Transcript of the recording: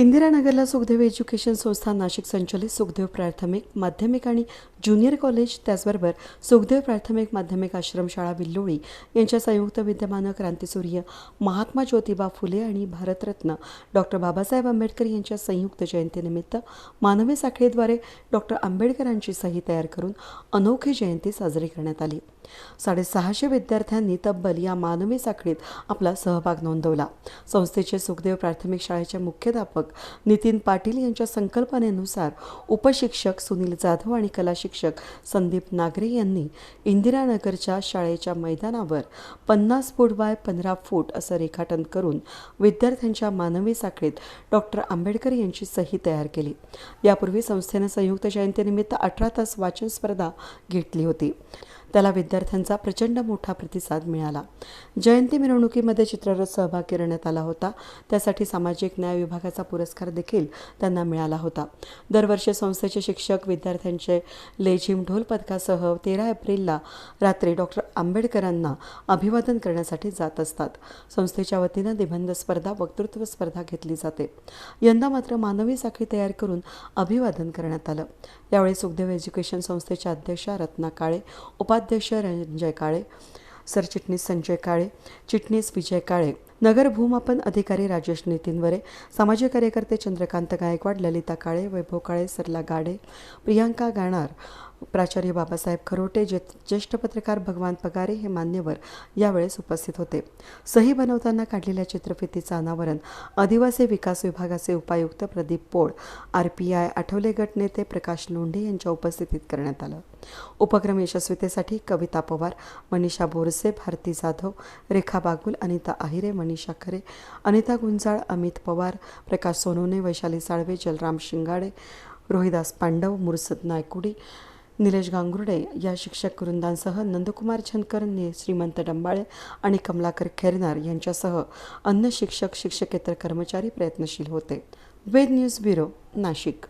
इंदिरानगरला Sukhdev education संस्था नाशिक संचलित सुखदेव प्राथमिक माध्यमिक आणि ज्युनियर कॉलेज त्याचबरोबर सुखदेव प्राथमिक माध्यमिक आश्रमशाळा विल्लोळी यांच्या संयुक्त विद्यमानं क्रांतीसूर्य महात्मा ज्योतिबा फुले आणि भारतरत्न डॉक्टर बाबासाहेब आंबेडकर यांच्या संयुक्त जयंतीनिमित्त मानवी साखळीद्वारे डॉक्टर आंबेडकरांची सही तयार करून अनोखी जयंती साजरी करण्यात आली. साडेसहाशे विद्यार्थ्यांनी तब्बल या मानवी साखळीत आपला सहभाग नोंदवला. संस्थेचे सुखदेव प्राथमिक शाळेचे मुख्याध्यापक नितीन पाटील यांच्या संकल्पनेनुसार उपशिक्षक सुनील जाधव आणि कला शिक्षक संदीप नागरे यांनी इंदिरानगरच्या शाळेच्या मैदानावर पन्नास फूट बाय पंधरा फूट असं रेखाटन करून विद्यार्थ्यांच्या मानवी साखळीत डॉक्टर आंबेडकर यांची सही तयार केली. यापूर्वी संस्थेनं संयुक्त जयंतीनिमित्त अठरा तास वाचन स्पर्धा घेतली होती. त्याला विद्यार्थ्यांचा प्रचंड मोठा प्रतिसाद मिळाला. जयंती मिरवणुकीमध्ये चित्ररथ सहभाग करण्यात आला होता. त्यासाठी सामाजिक न्याय विभागाचा पुरस्कार देखील त्यांना मिळाला होता. दरवर्षी संस्थेचे शिक्षक विद्यार्थ्यांचे लेझिम ढोल पथकासह तेरा एप्रिलला रात्री डॉक्टर आंबेडकरांना अभिवादन करण्यासाठी जात असतात. संस्थेच्या वतीनं निबंध स्पर्धा वक्तृत्व स्पर्धा घेतली जाते. यंदा मात्र मानवी साखळी तयार करून अभिवादन करण्यात आलं. यावेळी सुखदेव एज्युकेशन संस्थेच्या अध्यक्षा रत्ना काळे उपाध्यक्ष रंजय काळे सरचिटणीस संजय काळे चिटणीस विजय काळे नगर भूमापन अधिकारी राजेश नितीनवरे सामाजिक कार्यकर्ते चंद्रकांत गायकवाड ललिता काळे वैभव काळे सरला गाडे प्रियांका गाणार प्राचार्य बाबासाहेब खरोटे जे ज्येष्ठ पत्रकार भगवान पगारे हे मान्यवर यावेळेस उपस्थित होते. सही बनवताना काढलेल्या चित्रफितीचं अनावरण आदिवासी विकास विभागाचे उपायुक्त Pradeep Pol R P I Athawale गट नेते प्रकाश लोंढे यांच्या उपस्थितीत करण्यात आलं. उपक्रम यशस्वीतेसाठी कविता पवार मनीषा बोरसे भारती जाधव रेखा बागुल अनिता आहिरे मनीषा खरे अनिता गुंजाळ अमित पवार प्रकाश सोनवणे वैशाली साळवे जलराम शिंगाडे रोहिदास पांडव मुरसद नायकुडी निलेश गांगुर्डे या शिक्षक वृंदांसह नंदकुमार झनकर श्रीमंत डंबाळे आणि कमलाकर खेरनार यांच्यासह अन्य शिक्षक शिक्षकेतर कर्मचारी प्रयत्नशील होते. Ved news bureau Nashik.